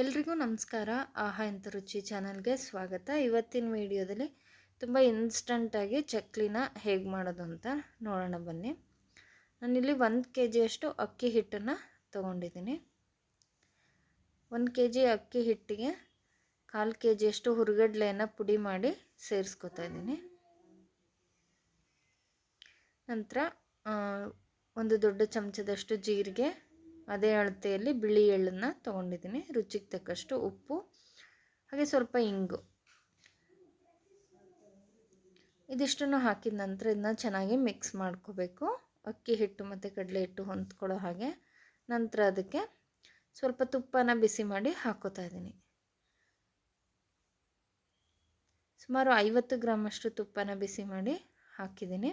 ಎಲ್ರಿಗೂ ನಮಸ್ಕಾರ. ಆಹಾ ಎಂತ ರುಚಿ ಚಾನಲ್ಗೆ ಸ್ವಾಗತ. ಇವತ್ತಿನ ವಿಡಿಯೋದಲ್ಲಿ ತುಂಬ ಇನ್ಸ್ಟಂಟಾಗಿ ಚಕ್ಲಿನ ಹೇಗೆ ಮಾಡೋದು ಅಂತ ನೋಡೋಣ ಬನ್ನಿ. ನಾನಿಲ್ಲಿ ಒಂದು ಕೆ ಜಿಯಷ್ಟು ಅಕ್ಕಿ ಹಿಟ್ಟನ್ನು ತೊಗೊಂಡಿದ್ದೀನಿ. ಒಂದು ಕೆ ಜಿ ಅಕ್ಕಿ ಹಿಟ್ಟಿಗೆ ಕಾಲು ಕೆ ಜಿಯಷ್ಟು ಹುರುಗಡ್ಲೆಯನ್ನು ಪುಡಿ ಮಾಡಿ ಸೇರಿಸ್ಕೊತಾ ಇದ್ದೀನಿ. ನಂತರ ಒಂದು ದೊಡ್ಡ ಚಮಚದಷ್ಟು ಜೀರಿಗೆ ಅದೇ ಅಳತೆಯಲ್ಲಿ ಬಿಳಿ ಎಳ್ಳನ್ನು ತೊಗೊಂಡಿದ್ದೀನಿ. ರುಚಿಗೆ ತಕ್ಕಷ್ಟು ಉಪ್ಪು, ಹಾಗೆ ಸ್ವಲ್ಪ ಇಂಗು. ಇದಿಷ್ಟನ್ನು ಹಾಕಿದ ನಂತರ ಇದನ್ನ ಚೆನ್ನಾಗಿ ಮಿಕ್ಸ್ ಮಾಡ್ಕೋಬೇಕು. ಅಕ್ಕಿ ಹಿಟ್ಟು ಮತ್ತು ಕಡಲೆ ಹಿಟ್ಟು ಹೊಂದ್ಕೊಳ್ಳೋ ಹಾಗೆ. ನಂತರ ಅದಕ್ಕೆ ಸ್ವಲ್ಪ ತುಪ್ಪನ ಬಿಸಿ ಮಾಡಿ ಹಾಕೋತಾ ಇದ್ದೀನಿ. ಸುಮಾರು ಐವತ್ತು ಗ್ರಾಮಷ್ಟು ತುಪ್ಪನ ಬಿಸಿ ಮಾಡಿ ಹಾಕಿದ್ದೀನಿ.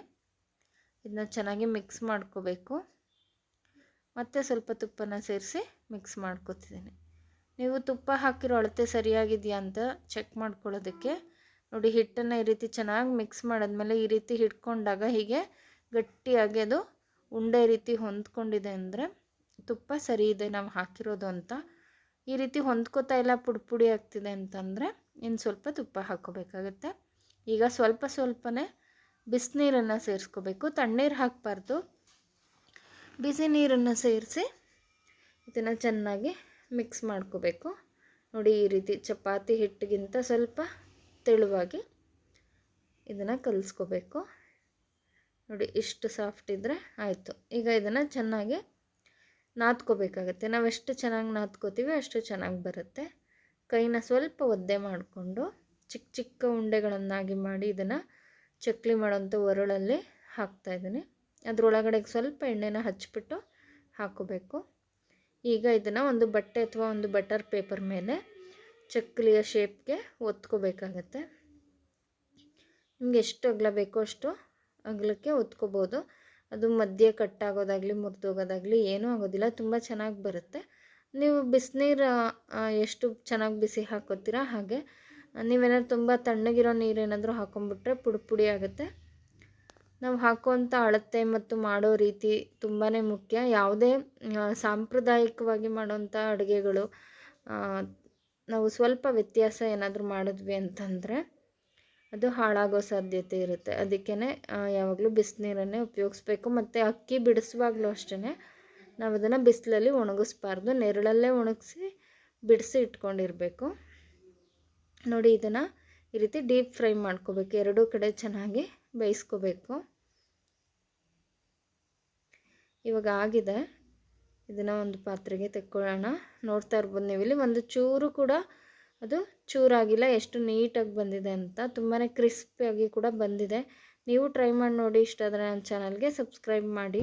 ಇದನ್ನ ಚೆನ್ನಾಗಿ ಮಿಕ್ಸ್ ಮಾಡ್ಕೋಬೇಕು. ಮತ್ತು ಸ್ವಲ್ಪ ತುಪ್ಪನ ಸೇರಿಸಿ ಮಿಕ್ಸ್ ಮಾಡ್ಕೊತಿದ್ದೀನಿ. ನೀವು ತುಪ್ಪ ಹಾಕಿರೋ ಅಳತೆ ಸರಿಯಾಗಿದೆಯಾ ಅಂತ ಚೆಕ್ ಮಾಡ್ಕೊಳ್ಳೋದಕ್ಕೆ. ನೋಡಿ, ಹಿಟ್ಟನ್ನು ಈ ರೀತಿ ಚೆನ್ನಾಗಿ ಮಿಕ್ಸ್ ಮಾಡಿದ್ಮೇಲೆ ಈ ರೀತಿ ಹಿಡ್ಕೊಂಡಾಗ ಹೀಗೆ ಗಟ್ಟಿಯಾಗಿ ಅದು ಉಂಡೆ ರೀತಿ ಹೊಂದ್ಕೊಂಡಿದೆ ಅಂದರೆ ತುಪ್ಪ ಸರಿ ಇದೆ ನಾವು ಹಾಕಿರೋದು ಅಂತ. ಈ ರೀತಿ ಹೊಂದ್ಕೋತಾ ಇಲ್ಲ ಪುಡಿ ಪುಡಿ ಆಗ್ತಿದೆ ಅಂತಂದರೆ ಇನ್ನು ಸ್ವಲ್ಪ ತುಪ್ಪ ಹಾಕ್ಕೋಬೇಕಾಗುತ್ತೆ. ಈಗ ಸ್ವಲ್ಪ ಸ್ವಲ್ಪನೇ ಬಿಸಿನೀರನ್ನು ಸೇರಿಸ್ಕೋಬೇಕು. ತಣ್ಣೀರು ಹಾಕಬಾರ್ದು. ಬಿಸಿ ನೀರನ್ನು ಸೇರಿಸಿ ಇದನ್ನು ಚೆನ್ನಾಗಿ ಮಿಕ್ಸ್ ಮಾಡ್ಕೋಬೇಕು. ನೋಡಿ, ಈ ರೀತಿ ಚಪಾತಿ ಹಿಟ್ಟಿಗಿಂತ ಸ್ವಲ್ಪ ತೆಳುವಾಗಿ ಇದನ್ನು ಕಲಿಸ್ಕೋಬೇಕು. ನೋಡಿ, ಇಷ್ಟು ಸಾಫ್ಟ್ ಇದ್ದರೆ ಆಯಿತು. ಈಗ ಇದನ್ನು ಚೆನ್ನಾಗಿ ನಾದ್ಕೋಬೇಕಾಗತ್ತೆ. ನಾವು ಎಷ್ಟು ಚೆನ್ನಾಗಿ ನಾದ್ಕೋತೀವಿ ಅಷ್ಟು ಚೆನ್ನಾಗಿ ಬರುತ್ತೆ. ಕೈನ ಸ್ವಲ್ಪ ಒದ್ದೆ ಮಾಡಿಕೊಂಡು ಚಿಕ್ಕ ಚಿಕ್ಕ ಉಂಡೆಗಳನ್ನಾಗಿ ಮಾಡಿ ಇದನ್ನು ಚಕ್ಲಿ ಮಾಡೋಂಥ ಒರಳಲ್ಲಿ ಹಾಕ್ತಾಯಿದ್ದೀನಿ ಅದರೊಳಗಡೆ ಸ್ವಲ್ಪ ಎಣ್ಣೆನ ಹಚ್ಚಿಬಿಟ್ಟು ಹಾಕೋಬೇಕು. ಈಗ ಇದನ್ನು ಒಂದು ಬಟ್ಟೆ ಅಥವಾ ಒಂದು ಬಟರ್ ಪೇಪರ್ ಮೇಲೆ ಚಕ್ಕಲಿಯ ಶೇಪ್ಗೆ ಒತ್ಕೋಬೇಕಾಗತ್ತೆ. ನಿಮ್ಗೆ ಎಷ್ಟು ಅಗಲ ಬೇಕೋ ಅಷ್ಟು ಅಗಲಕ್ಕೆ ಒತ್ಕೋಬೋದು. ಅದು ಮಧ್ಯೆ ಕಟ್ಟಾಗೋದಾಗಲಿ, ಮುರಿದೋಗೋದಾಗಲಿ ಏನೂ ಆಗೋದಿಲ್ಲ. ತುಂಬ ಚೆನ್ನಾಗಿ ಬರುತ್ತೆ. ನೀವು ಬಿಸಿನೀರು ಎಷ್ಟು ಚೆನ್ನಾಗಿ ಬಿಸಿ ಹಾಕೋತೀರಾ ಹಾಗೆ, ನೀವೇನಾದ್ರು ತುಂಬ ತಣ್ಣಗಿರೋ ನೀರೇನಾದರೂ ಹಾಕೊಂಡ್ಬಿಟ್ರೆ ಪುಡಿ ಪುಡಿ ಆಗುತ್ತೆ. ನಾವು ಹಾಕುವಂಥ ಅಳತೆ ಮತ್ತು ಮಾಡೋ ರೀತಿ ತುಂಬಾ ಮುಖ್ಯ. ಯಾವುದೇ ಸಾಂಪ್ರದಾಯಿಕವಾಗಿ ಮಾಡೋಂಥ ಅಡುಗೆಗಳು ನಾವು ಸ್ವಲ್ಪ ವ್ಯತ್ಯಾಸ ಏನಾದರೂ ಮಾಡಿದ್ವಿ ಅಂತಂದರೆ ಅದು ಹಾಳಾಗೋ ಸಾಧ್ಯತೆ ಇರುತ್ತೆ. ಅದಕ್ಕೇ ಯಾವಾಗಲೂ ಬಿಸಿನೀರನ್ನೇ ಉಪಯೋಗಿಸ್ಬೇಕು. ಮತ್ತು ಅಕ್ಕಿ ಬಿಡಿಸುವಾಗಲೂ ಅಷ್ಟೇ ನಾವು ಅದನ್ನು ಬಿಸಿಲಲ್ಲಿ ಒಣಗಿಸ್ಬಾರ್ದು. ನೆರಳಲ್ಲೇ ಒಣಗಿಸಿ ಬಿಡಿಸಿ ಇಟ್ಕೊಂಡಿರಬೇಕು. ನೋಡಿ, ಇದನ್ನು ಈ ರೀತಿ ಡೀಪ್ ಫ್ರೈ ಮಾಡ್ಕೋಬೇಕು. ಎರಡೂ ಕಡೆ ಚೆನ್ನಾಗಿ ಬೇಯಿಸ್ಕೋಬೇಕು. ಇವಾಗ ಆಗಿದೆ. ಇದನ್ನು ಒಂದು ಪಾತ್ರೆಗೆ ತೆಕ್ಕೊಳ್ಳೋಣ. ನೋಡ್ತಾ ಇರ್ಬೋದು ನೀವು ಇಲ್ಲಿ. ಒಂದು ಚೂರು ಕೂಡ ಅದು ಚೂರಾಗಿಲ್ಲ. ಎಷ್ಟು ನೀಟಾಗಿ ಬಂದಿದೆ ಅಂತ. ತುಂಬಾ ಕ್ರಿಸ್ಪಿಯಾಗಿ ಕೂಡ ಬಂದಿದೆ. ನೀವು ಟ್ರೈ ಮಾಡಿ ನೋಡಿ. ಇಷ್ಟ ಆದರೆ ನನ್ನ ಚಾನಲ್ಗೆ ಸಬ್ಸ್ಕ್ರೈಬ್ ಮಾಡಿ.